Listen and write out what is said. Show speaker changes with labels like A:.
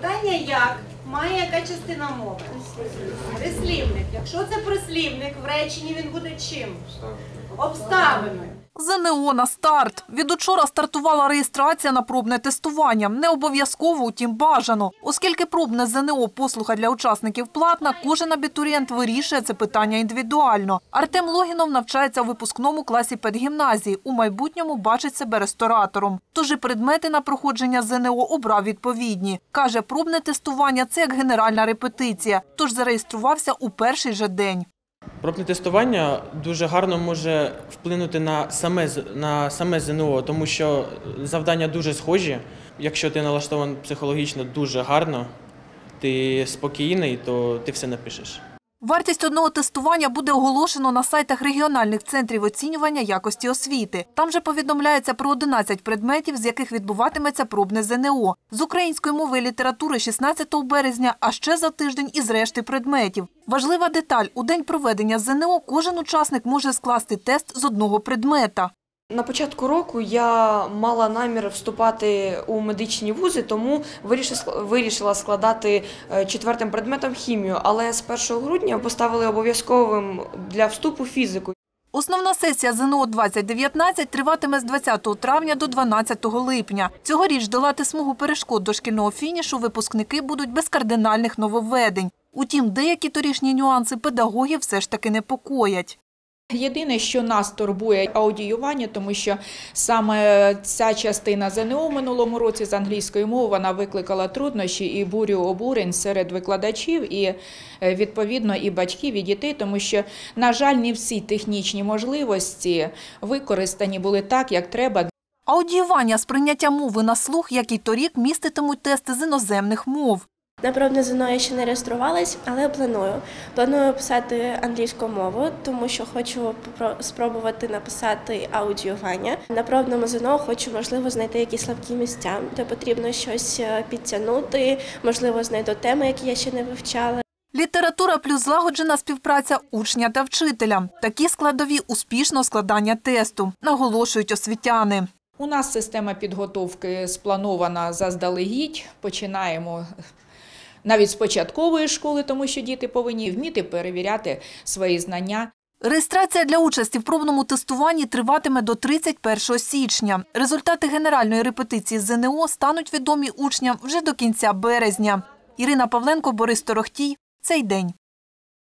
A: Питання як? Має яка частина мови? Прислівник. Якщо це прислівник, в реченні він буде чим? Обставиною.
B: ЗНО на старт. Від учора стартувала реєстрація на пробне тестування. Не обов'язково, утім бажано. Оскільки пробне ЗНО послуга для учасників платна, кожен абітурієнт вирішує це питання індивідуально. Артем Логінов навчається у випускному класі педгімназії. У майбутньому бачить себе ресторатором. Тож і предмети на проходження ЗНО обрав відповідні. Каже, пробне тестування – це як генеральна репетиція. Тож зареєструвався у перший же день.
C: Пробне тестування дуже гарно може вплинути на саме на саме ЗНО, тому що завдання дуже схожі. Якщо ти налаштований психологічно дуже гарно, ти спокійний, то ти все напишеш.
B: Вартість одного тестування буде оголошено на сайтах регіональних центрів оцінювання якості освіти. Там же повідомляється про 11 предметів, з яких відбуватиметься пробне ЗНО. З української мови і літератури 16 березня, а ще за тиждень із решти предметів. Важлива деталь – у день проведення ЗНО кожен учасник може скласти тест з одного предмета.
D: На початку року я мала намір вступати у медичні вузи, тому вирішила, складати е, четвертим предметом хімію. Але з 1 грудня поставили обов'язковим для вступу фізику.
B: Основна сесія ЗНО 2019 триватиме з 20 травня до 12 липня. Цьогоріч долати смугу перешкод до шкільного фінішу випускники будуть без кардинальних нововведень. Утім, деякі торішні нюанси педагогів все ж таки непокоять.
E: Єдине, що нас турбує аудіювання, тому що саме ця частина ЗНО минулому році з англійської мови вона викликала труднощі і бурю обурень серед викладачів і е, відповідно і батьків, і дітей, тому що, на жаль, не всі технічні можливості використані були так, як треба
B: Аудіювання з прийняття мови на слух, як і торік, міститимуть тести з іноземних мов.
F: На пробне ЗНО я ще не реєструвалась, але планую. Планую писати англійську мову, тому що хочу спробувати написати аудіювання. На пробному ЗНО хочу, можливо, знайти якісь слабкі місця, де потрібно щось е, підтягнути, можливо, знайду теми, які я ще не вивчала.
B: Література плюс злагоджена співпраця учня та вчителя. Такі складові успішного складання тесту, наголошують освітяни.
E: У нас система підготовки спланована заздалегідь. Починаємо навіть з початкової школи, тому що діти повинні вміти перевіряти свої знання.
B: Реєстрація для участі в пробному тестуванні триватиме до 31 січня. Результати генеральної репетиції ЗНО стануть відомі учням вже до кінця березня. Ірина Павленко, Борис Торохтій. Цей день.